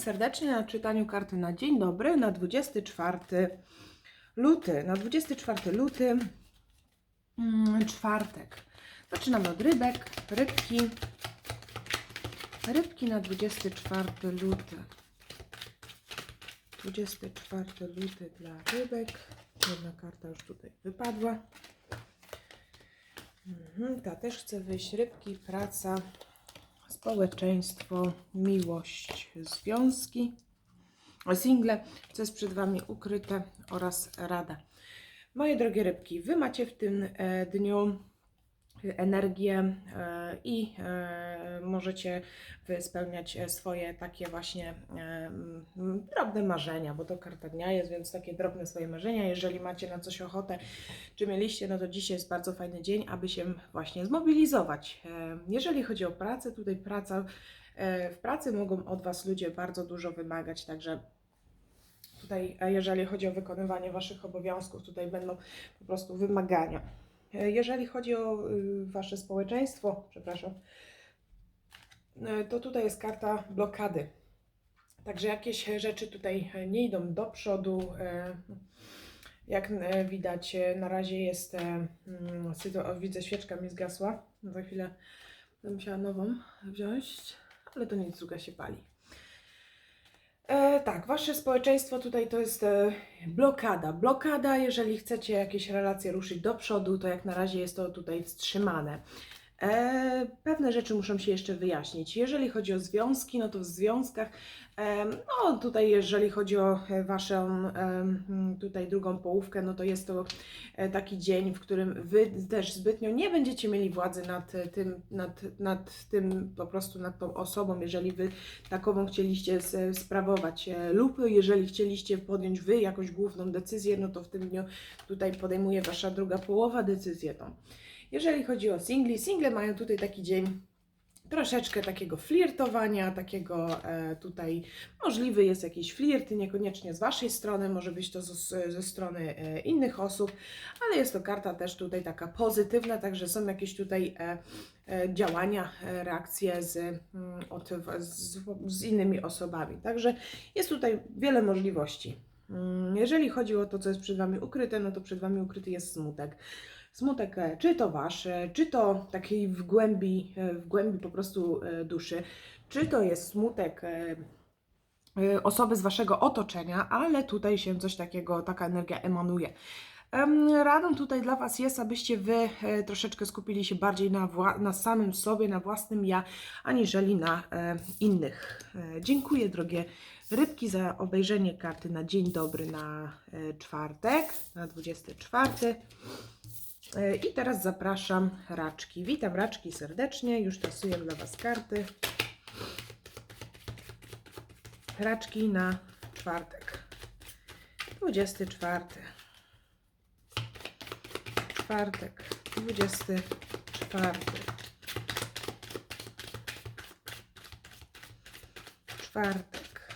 serdecznie na czytaniu karty na dzień dobry na 24 luty. Na 24 luty, mm, czwartek. Zaczynamy od rybek, rybki. Rybki na 24 luty. 24 luty dla rybek. Jedna karta już tutaj wypadła. Mhm, ta też chce wyjść. Rybki, praca, społeczeństwo, miłość, związki, single, co jest przed Wami ukryte oraz rada. Moje drogie rybki, Wy macie w tym e, dniu energię e, i e, możecie spełniać swoje takie właśnie e, drobne marzenia, bo to karta dnia jest, więc takie drobne swoje marzenia. Jeżeli macie na coś ochotę, czy mieliście, no to dzisiaj jest bardzo fajny dzień, aby się właśnie zmobilizować. Jeżeli chodzi o pracę, tutaj praca, w pracy mogą od Was ludzie bardzo dużo wymagać, także tutaj, jeżeli chodzi o wykonywanie Waszych obowiązków, tutaj będą po prostu wymagania. E, Jeżeli chodzi o y, Wasze społeczeństwo, przepraszam, e, to tutaj jest karta blokady. Także jakieś rzeczy tutaj e, nie idą do przodu. Jak widać, na razie jest. mm, o, Widzę, świeczka mi zgasła. Za chwilę będę musiała nową wziąć, ale to nic, druga się pali. E, tak, wasze społeczeństwo tutaj to jest e, blokada. Blokada, jeżeli chcecie jakieś relacje ruszyć do przodu, to jak na razie jest to tutaj wstrzymane. E, pewne rzeczy muszą się jeszcze wyjaśnić. Jeżeli chodzi o związki, no to w związkach, e, no tutaj jeżeli chodzi o e, waszą e, tutaj drugą połówkę, no to jest to e, taki dzień, w którym wy też zbytnio nie będziecie mieli władzy nad tym, nad, nad tym po prostu nad tą osobą, jeżeli wy takową chcieliście sprawować, e, lub jeżeli chcieliście podjąć wy jakąś główną decyzję, no to w tym dniu tutaj podejmuje wasza druga połowa decyzję. Jeżeli chodzi o singli, single mają tutaj taki dzień troszeczkę takiego flirtowania, takiego e, tutaj możliwy jest jakiś flirt, niekoniecznie z waszej strony, może być to z, ze strony e, innych osób, ale jest to karta też tutaj taka pozytywna, także są jakieś tutaj e, e, działania, e, reakcje z, mm, od, z, z innymi osobami. Także jest tutaj wiele możliwości. Mm, Jeżeli chodzi o to, co jest przed Wami ukryte, no to przed Wami ukryty jest smutek. Smutek, e, czy to Wasz, e, czy to takiej w głębi, e, w głębi po prostu duszy, czy to jest smutek osoby z Waszego otoczenia, ale tutaj się coś takiego, taka energia emanuje. Em, Radą tutaj dla Was jest, abyście Wy troszeczkę skupili się bardziej na, na samym sobie, na własnym ja, aniżeli na e, innych. E, dziękuję, drogie rybki, za obejrzenie karty na dzień dobry na e, czwartek, na 24. E, I teraz zapraszam raczki. Witam raczki serdecznie, już tasuję dla Was karty. Raczki na czwartek. 24. Czwartek. 24. Czwartek.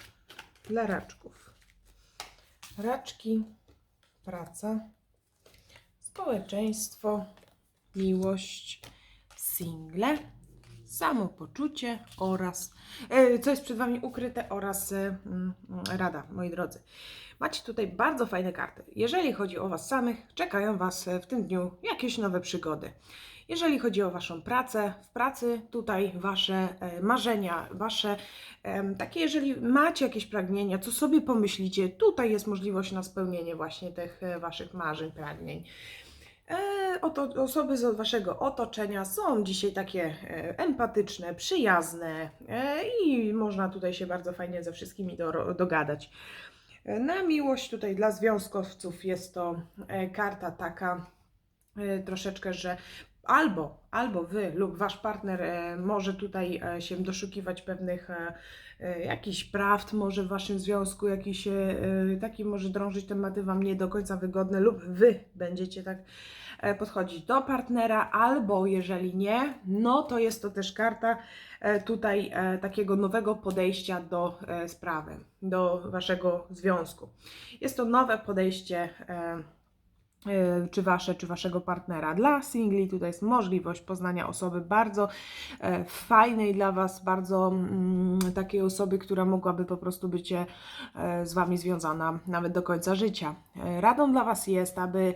Dla raczków. Raczki, praca, społeczeństwo, miłość, single, samopoczucie oraz, e, co jest przed Wami ukryte, oraz e, mm, rada, moi drodzy. Macie tutaj bardzo fajne karty. Jeżeli chodzi o Was samych, czekają Was e, w tym dniu jakieś nowe przygody. Jeżeli chodzi o Waszą pracę, w pracy tutaj Wasze marzenia, Wasze takie, jeżeli macie jakieś pragnienia, co sobie pomyślicie, tutaj jest możliwość na spełnienie właśnie tych Waszych marzeń, pragnień. E, oto, osoby z Waszego otoczenia są dzisiaj takie e, empatyczne, przyjazne e, i można tutaj się bardzo fajnie ze wszystkimi do, dogadać. Na miłość tutaj dla związkowców jest to karta taka troszeczkę, że albo, albo wy lub wasz partner e, może tutaj e, się doszukiwać pewnych e, jakichś prawd, może w waszym związku jakiś taki może drążyć tematy wam nie do końca wygodne lub wy będziecie tak podchodzić do partnera, albo jeżeli nie, no to jest to też karta tutaj takiego nowego podejścia do sprawy, do waszego związku. Jest to nowe podejście czy wasze, czy waszego partnera. Dla singli tutaj jest możliwość poznania osoby bardzo e, fajnej dla was, bardzo mm, takiej osoby, która mogłaby po prostu być e, z wami związana nawet do końca życia. E, radą dla was jest, aby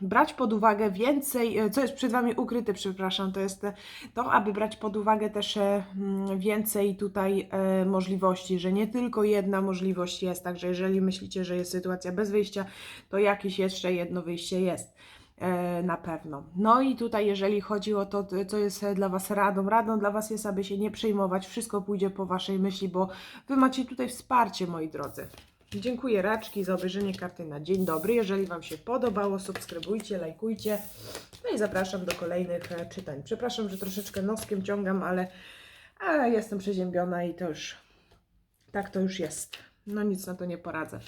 brać pod uwagę więcej, e, co jest przed wami ukryte, przepraszam, to jest e, to, aby brać pod uwagę też e, mm, więcej tutaj e, możliwości, że nie tylko jedna możliwość jest, także jeżeli myślicie, że jest sytuacja bez wyjścia, to jakieś jeszcze jedno wyjście jest. e, Na pewno. No i tutaj, jeżeli chodzi o to, co jest dla Was radą, radą dla Was jest, aby się nie przejmować, wszystko pójdzie po Waszej myśli, bo Wy macie tutaj wsparcie, moi drodzy. Dziękuję Raczki za obejrzenie karty na dzień dobry. Jeżeli Wam się podobało, subskrybujcie, lajkujcie. No i zapraszam do kolejnych e, czytań. Przepraszam, że troszeczkę noskiem ciągam, ale a, jestem przeziębiona i to już tak to już jest. No nic na to nie poradzę.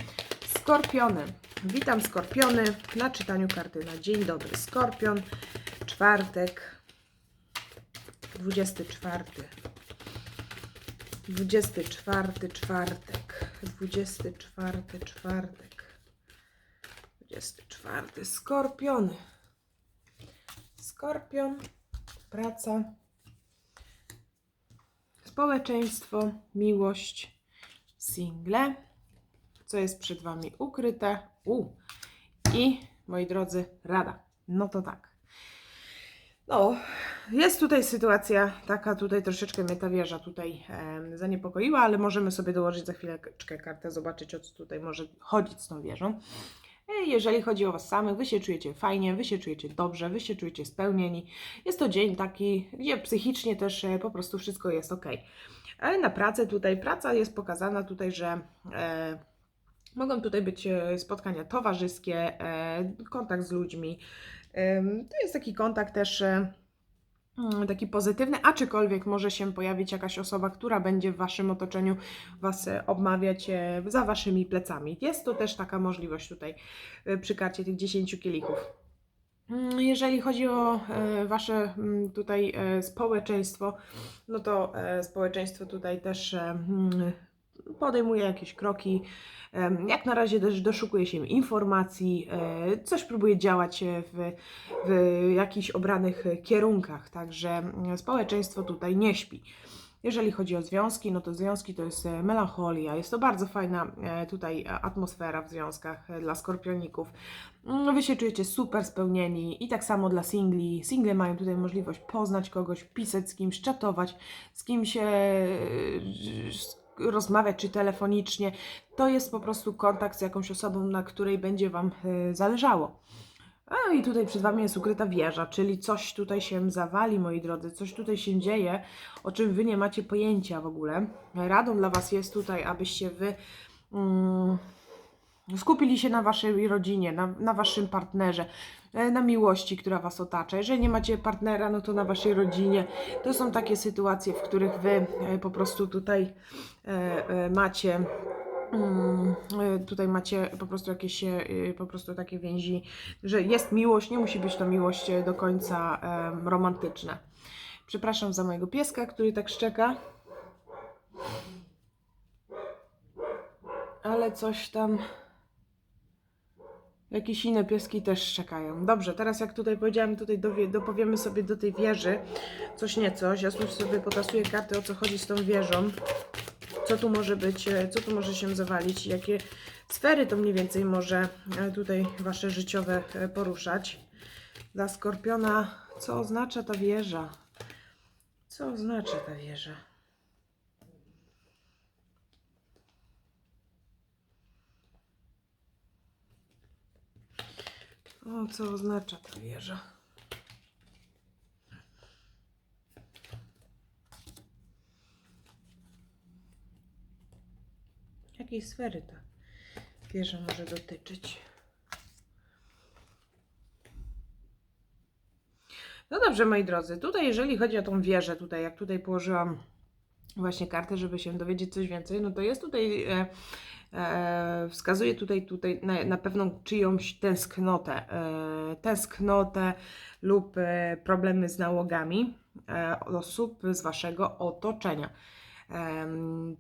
Skorpiony. Witam Skorpiony na czytaniu karty na dzień dobry. Skorpion, czwartek, 24. 24 czwartek. 24 czwartek. 24. Skorpiony. Skorpion, praca, społeczeństwo, miłość, single, co jest przed Wami ukryte. U. I, moi drodzy, rada. No to tak. No, jest tutaj sytuacja taka, tutaj troszeczkę mnie ta wieża tutaj em, zaniepokoiła, ale możemy sobie dołożyć za chwileczkę kartę, zobaczyć o co tutaj może chodzić z tą wieżą. E, Jeżeli chodzi o Was samych, Wy się czujecie fajnie, Wy się czujecie dobrze, Wy się czujecie spełnieni. Jest to dzień taki, gdzie psychicznie też e, po prostu wszystko jest ok. Ale na pracę tutaj, praca jest pokazana tutaj, że e, mogą tutaj być e, spotkania towarzyskie, e, kontakt z ludźmi. To jest taki kontakt też e, mm, taki pozytywny, aczkolwiek może się pojawić jakaś osoba, która będzie w Waszym otoczeniu Was obmawiać za Waszymi plecami. Jest to też taka możliwość tutaj przy karcie tych 10 kielichów. Mm, Jeżeli chodzi o Wasze mm, tutaj społeczeństwo, no to społeczeństwo tutaj też podejmuje jakieś kroki. Jak na razie też doszukuje się informacji, e, coś próbuje działać w, w jakichś obranych kierunkach, także mm, społeczeństwo tutaj nie śpi. Jeżeli chodzi o związki, no to związki to jest e, melancholia. Jest to bardzo fajna e, tutaj atmosfera w związkach dla skorpioników. Mm, Wy się czujecie super spełnieni i tak samo dla singli. Single mają tutaj możliwość poznać kogoś, pisać z kimś, czatować, z kimś s- rozmawiać czy telefonicznie. To jest po prostu kontakt z jakąś osobą, na której będzie Wam e, zależało. A i tutaj przed Wami jest ukryta wieża, czyli coś tutaj się zawali, moi drodzy, coś tutaj się dzieje, o czym Wy nie macie pojęcia w ogóle. Radą dla Was jest tutaj, abyście Wy mm, skupili się na Waszej rodzinie, na, na Waszym partnerze, na miłości, która Was otacza. Jeżeli nie macie partnera, no to na Waszej rodzinie. To są takie sytuacje, w których Wy e, po prostu tutaj e, e, macie Mm, Tutaj macie po prostu jakieś po prostu takie więzi, że jest miłość, nie musi być to miłość do końca romantyczna. Przepraszam za mojego pieska, który tak szczeka. Ale coś tam. Jakieś inne pieski też szczekają. Dobrze, teraz jak tutaj powiedziałam, tutaj dopowiemy sobie do tej wieży coś niecoś. Ja sobie potasuję karty, o co chodzi z tą wieżą co tu może być, e, co tu może się zawalić, jakie sfery to mniej więcej może e, tutaj wasze życiowe e, poruszać. Dla Skorpiona, co oznacza ta wieża? Co oznacza ta wieża? O, co oznacza ta wieża? Jakiej sfery ta wieża może dotyczyć? No dobrze, moi drodzy, tutaj jeżeli chodzi o tą wieżę, tutaj jak tutaj położyłam właśnie kartę, żeby się dowiedzieć coś więcej, no to jest tutaj, e, e, wskazuje tutaj, tutaj na, na pewną czyjąś tęsknotę, e, tęsknotę lub e, problemy z nałogami e, osób z Waszego otoczenia. Em,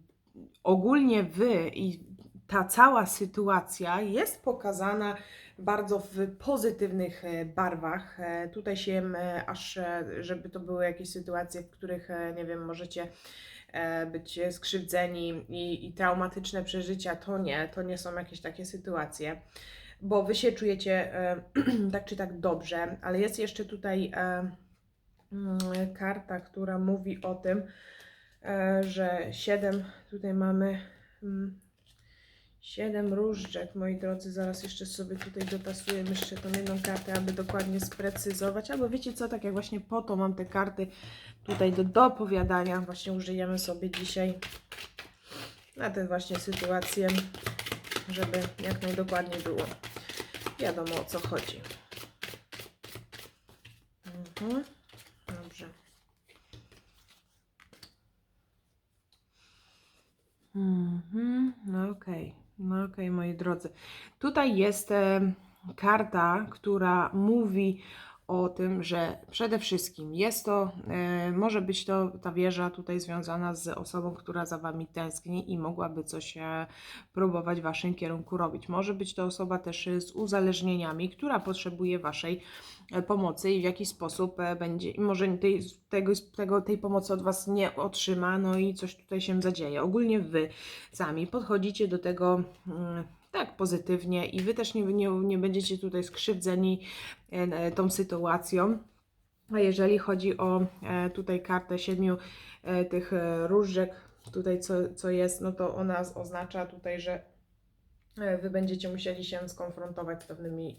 ogólnie wy i ta cała sytuacja jest pokazana bardzo w pozytywnych e, barwach. E, Tutaj się e, aż, e, żeby to były jakieś sytuacje, w których, e, nie wiem, możecie e, być skrzywdzeni i, i traumatyczne przeżycia, to nie, to nie są jakieś takie sytuacje, bo wy się czujecie e, tak czy tak dobrze, ale jest jeszcze tutaj e, mm, karta, która mówi o tym, e, że 7, tutaj mamy 7 różdżek, moi drodzy, zaraz jeszcze sobie tutaj dopasuję jeszcze tą jedną kartę, aby dokładnie sprecyzować, albo wiecie co, tak jak właśnie po to mam te karty tutaj do dopowiadania, właśnie użyjemy sobie dzisiaj na tę właśnie sytuację, żeby jak najdokładniej było wiadomo o co chodzi. Mhm. Dobrze. Mhm. No okej, no okej, moi drodzy. Tutaj jest karta, która mówi o tym, że przede wszystkim jest to, e, może być to ta wieża tutaj związana z osobą, która za Wami tęskni i mogłaby coś e, próbować w Waszym kierunku robić. Może być to osoba też z uzależnieniami, która potrzebuje Waszej e, pomocy i w jakiś sposób e, będzie, może tej, tego, tego, tej pomocy od Was nie otrzyma, no i coś tutaj się zadzieje. Ogólnie Wy sami podchodzicie do tego mm, tak pozytywnie i Wy też nie, nie, nie będziecie tutaj skrzywdzeni e, e, tą sytuacją. A jeżeli chodzi o e, tutaj kartę siedmiu tych różdżek, tutaj co, co jest, no to ona oznacza tutaj, że Wy będziecie musieli się skonfrontować z pewnymi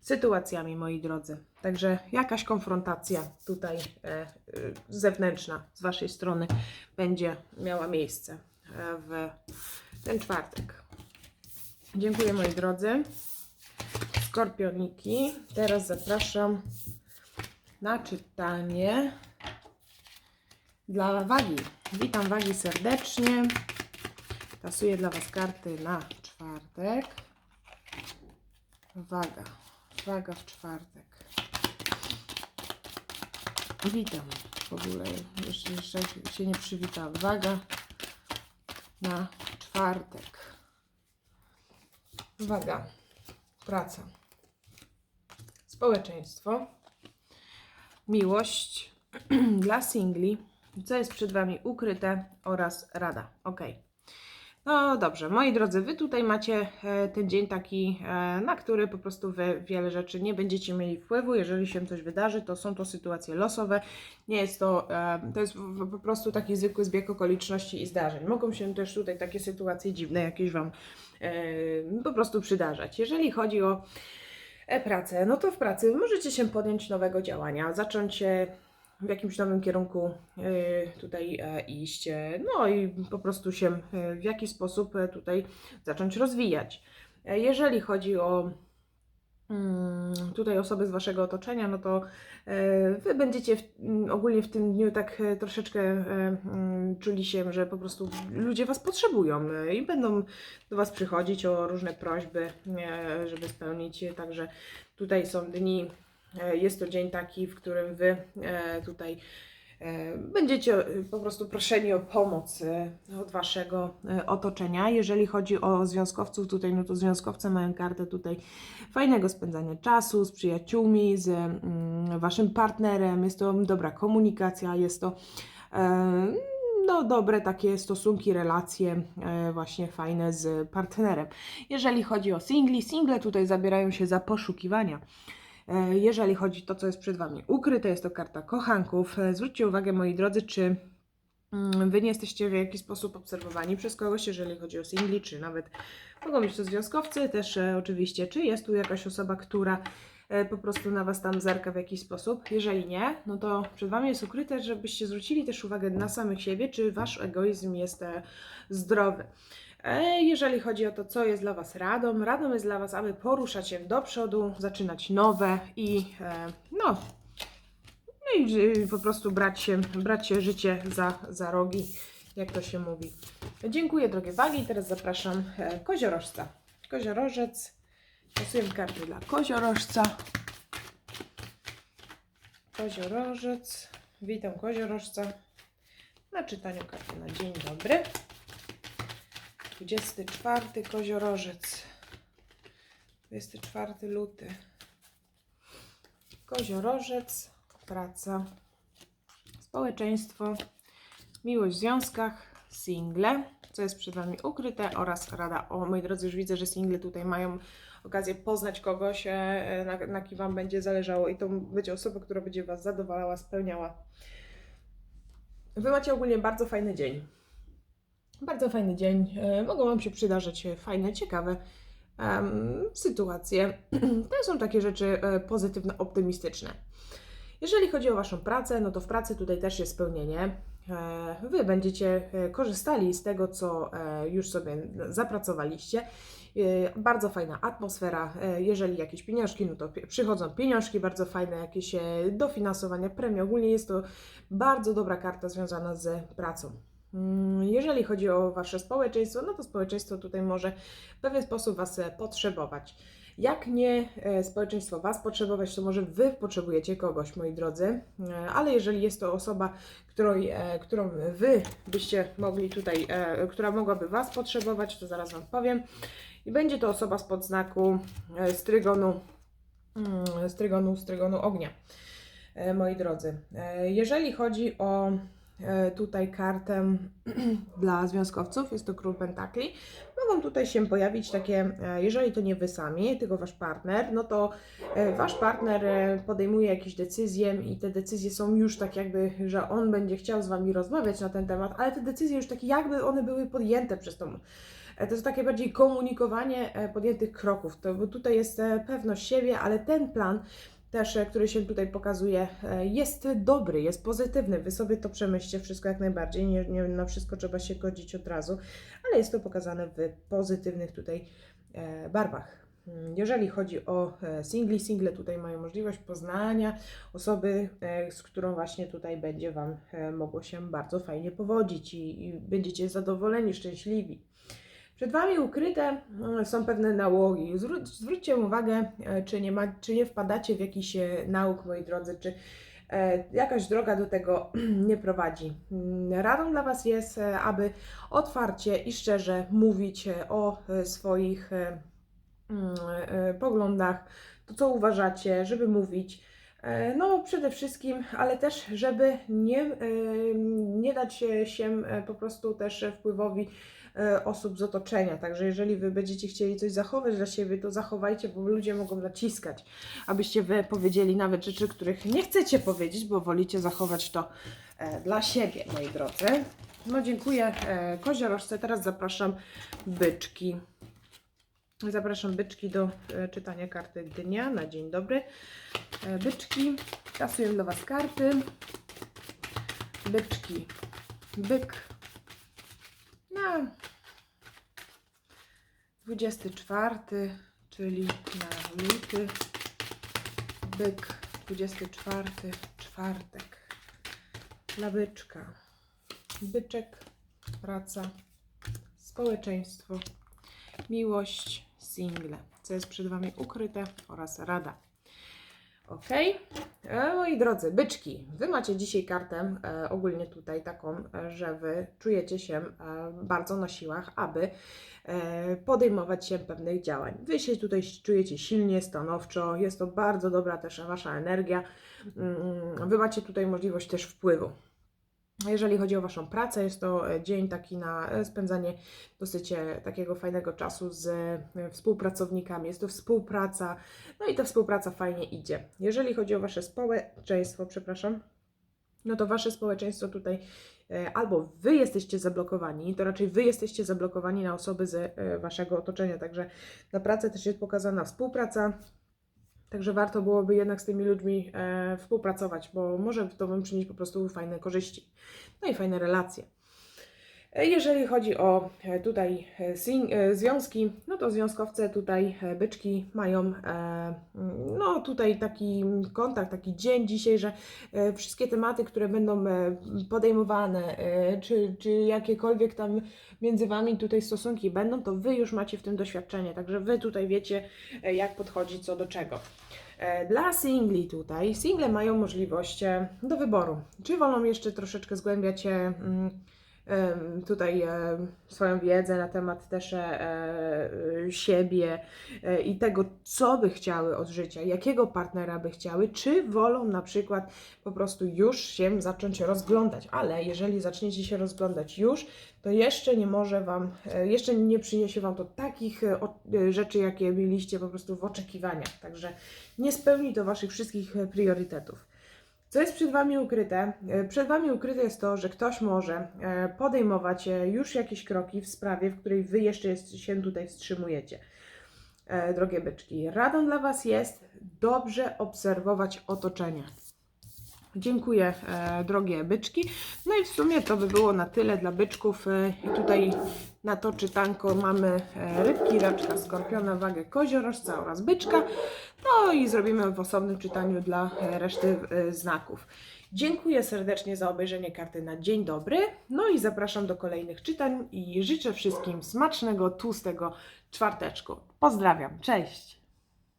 sytuacjami, moi drodzy. Także jakaś konfrontacja tutaj zewnętrzna z Waszej strony będzie miała miejsce w ten czwartek. Dziękuję moi drodzy. Skorpioniki. Teraz zapraszam na czytanie dla wagi. Witam wagi serdecznie. Tasuję dla Was karty na czwartek. Waga. Waga w czwartek. Witam. W ogóle jeszcze, jeszcze się nie przywitałam. Waga na czwartek. Uwaga, praca, społeczeństwo, miłość dla singli, co jest przed Wami ukryte oraz rada. Ok. No dobrze, moi drodzy, Wy tutaj macie e, ten dzień taki, e, na który po prostu Wy wiele rzeczy nie będziecie mieli wpływu. Jeżeli się coś wydarzy, to są to sytuacje losowe. Nie jest to, e, to jest po prostu taki zwykły zbieg okoliczności i zdarzeń. Mogą się też tutaj takie sytuacje dziwne jakieś Wam po prostu przydarzać. Jeżeli chodzi o e, pracę, no to w pracy możecie się podjąć nowego działania, zacząć e, w jakimś nowym kierunku e, tutaj e, iść, e, no i po prostu się e, w jakiś sposób e, tutaj zacząć rozwijać. E, Jeżeli chodzi o tutaj osoby z Waszego otoczenia, no to e, Wy będziecie w, mm, ogólnie w tym dniu tak e, troszeczkę e, mm, czuli się, że po prostu ludzie Was potrzebują i będą do Was przychodzić o różne prośby, żeby spełnić. Także tutaj są dni, jest to dzień taki, w którym Wy tutaj będziecie e, po prostu proszeni o pomoc e, od Waszego e, otoczenia. Jeżeli chodzi o związkowców tutaj, no to związkowcy mają kartę tutaj fajnego spędzania czasu z przyjaciółmi, z mm, Waszym partnerem. Jest to dobra komunikacja, jest to e, no, dobre takie stosunki, relacje e, właśnie fajne z partnerem. Jeżeli chodzi o singli, single tutaj zabierają się za poszukiwania. E, Jeżeli chodzi o to, co jest przed Wami ukryte, jest to karta kochanków. E, Zwróćcie uwagę, moi drodzy, czy mm, Wy nie jesteście w jakiś sposób obserwowani przez kogoś, jeżeli chodzi o singli, czy nawet mogą być to związkowcy, też e, oczywiście, czy jest tu jakaś osoba, która po prostu na Was tam zerka w jakiś sposób. Jeżeli nie, no to przed Wami jest ukryte, żebyście zwrócili też uwagę na samych siebie, czy Wasz egoizm jest zdrowy. E, Jeżeli chodzi o to, co jest dla Was radą, radą jest dla Was, aby poruszać się do przodu, zaczynać nowe i e, no, no i y, po prostu brać się, brać się życie za, za rogi, jak to się mówi. Dziękuję drogie wagi. Teraz zapraszam e, koziorożca. Koziorożec. Losuję karty dla koziorożca. Koziorożec. Witam koziorożca na czytaniu karty na dzień dobry. 24 koziorożec. 24 luty. Koziorożec, praca, społeczeństwo, miłość w związkach, single, co jest przed Wami ukryte oraz rada. O, moi drodzy, już widzę, że single tutaj mają okazję poznać kogoś, e, na, na kim Wam będzie zależało i to będzie osoba, która będzie Was zadowalała, spełniała. Wy macie ogólnie bardzo fajny dzień. Bardzo fajny dzień. E, Mogą Wam się przydarzyć fajne, ciekawe sytuacje. To są takie rzeczy e, pozytywne, optymistyczne. Jeżeli chodzi o Waszą pracę, no to w pracy tutaj też jest spełnienie. E, Wy będziecie korzystali z tego, co już sobie zapracowaliście. Bardzo fajna atmosfera. Jeżeli jakieś pieniążki, no to przychodzą pieniążki, bardzo fajne jakieś dofinansowania premii. Ogólnie jest to bardzo dobra karta związana z pracą. Mm, Jeżeli chodzi o Wasze społeczeństwo, no to społeczeństwo tutaj może w pewien sposób Was e, potrzebować. Jak nie e, społeczeństwo Was potrzebować, to może Wy potrzebujecie kogoś, moi drodzy, E, ale jeżeli jest to osoba, której, którą Wy byście mogli tutaj, która mogłaby Was potrzebować, to zaraz Wam powiem. I będzie to osoba spod znaku strygonu, mm, strygonu, strygonu ognia, moi drodzy. Jeżeli chodzi o tutaj kartę dla związkowców, jest to król pentakli, mogą tutaj się pojawić takie, e, jeżeli to nie wy sami, tylko wasz partner, no to e, wasz partner e, podejmuje jakieś decyzje i te decyzje są już tak jakby, że on będzie chciał z wami rozmawiać na ten temat, ale te decyzje już takie jakby one były podjęte przez tą e, to jest takie bardziej komunikowanie e, podjętych kroków. To, bo tutaj jest e, pewność siebie, ale ten plan też, e, który się tutaj pokazuje, e, jest dobry, jest pozytywny. Wy sobie to przemyślcie wszystko jak najbardziej. Nie, nie na wszystko trzeba się godzić od razu, ale jest to pokazane w pozytywnych tutaj e, barwach. Mm, Jeżeli chodzi o singli, single tutaj mają możliwość poznania osoby, z którą właśnie tutaj będzie Wam mogło się bardzo fajnie powodzić i, i będziecie zadowoleni, szczęśliwi. Przed Wami ukryte mm, są pewne nałogi. Zwró- zwróćcie uwagę, e, czy nie, ma, czy nie wpadacie w jakiś e, nauk, moi drodzy, czy e, jakaś droga do tego nie prowadzi. Mm, Radą dla Was jest, aby otwarcie i szczerze mówić o swoich mm, poglądach, to co uważacie, żeby mówić. No, przede wszystkim, ale też, żeby nie, nie dać się, po prostu też wpływowi osób z otoczenia. Także jeżeli Wy będziecie chcieli coś zachować dla siebie, to zachowajcie, bo ludzie mogą naciskać, abyście Wy powiedzieli nawet rzeczy, których nie chcecie powiedzieć, bo wolicie zachować to e, dla siebie, moi drodzy. No dziękuję e, koziorożce. Teraz zapraszam byczki. Zapraszam byczki do e, czytania karty dnia na dzień dobry. E, Byczki, kasuję dla Was karty. Byczki, byk. Na 24, czyli na luty. Byk, 24, czwartek. Dla byczka. Byczek, praca, społeczeństwo, miłość, single, co jest przed Wami ukryte oraz rada. Ok, moi drodzy, byczki, Wy macie dzisiaj kartę e, ogólnie tutaj taką, e, że Wy czujecie się e, bardzo na siłach, aby e, podejmować się pewnych działań. Wy się tutaj czujecie silnie, stanowczo, jest to bardzo dobra też Wasza energia. Mm, Wy macie tutaj możliwość też wpływu. Jeżeli chodzi o Waszą pracę, jest to e, dzień taki na e, spędzanie dosyć e, takiego fajnego czasu z współpracownikami. Jest to współpraca, no i ta współpraca fajnie idzie. Jeżeli chodzi o Wasze społeczeństwo, przepraszam, no to Wasze społeczeństwo tutaj albo Wy jesteście zablokowani, to raczej Wy jesteście zablokowani na osoby z Waszego otoczenia, także na pracę też jest pokazana współpraca. Także warto byłoby jednak z tymi ludźmi e, współpracować, bo może to Wam przynieść po prostu fajne korzyści, no i fajne relacje. Jeżeli chodzi o e, tutaj e, e, związki, no to związkowce tutaj byczki mają mm, no tutaj taki kontakt, taki dzień dzisiaj, że wszystkie tematy, które będą podejmowane, czy, czy jakiekolwiek tam między Wami tutaj stosunki będą, to Wy już macie w tym doświadczenie, także Wy tutaj wiecie, jak podchodzić co do czego. Dla singli tutaj, single mają możliwość do wyboru, czy wolą jeszcze troszeczkę zgłębiać e, mm, tutaj em, swoją wiedzę na temat też e, e, siebie e, i tego, co by chciały od życia, jakiego partnera by chciały, czy wolą na przykład po prostu już się zacząć rozglądać. Ale jeżeli zaczniecie się rozglądać już, to jeszcze nie może Wam, e, jeszcze nie przyniesie Wam to takich e, e, rzeczy, jakie mieliście po prostu w oczekiwaniach. Także nie spełni to Waszych wszystkich e, priorytetów. Co jest przed Wami ukryte? E, Przed Wami ukryte jest to, że ktoś może e, podejmować e, już jakieś kroki w sprawie, w której Wy jeszcze jest, się tutaj wstrzymujecie. Drogie byczki, radą dla Was jest dobrze obserwować otoczenie. Dziękuję, e, drogie byczki. No i w sumie to by było na tyle dla byczków. E, I tutaj na to czytanko mamy e, rybki, raczka, skorpiona, wagę koziorożca oraz byczka. No i zrobimy w osobnym czytaniu dla reszty znaków. Dziękuję serdecznie za obejrzenie karty na dzień dobry. No i zapraszam do kolejnych czytań i życzę wszystkim smacznego, tłustego czwarteczku. Pozdrawiam, cześć!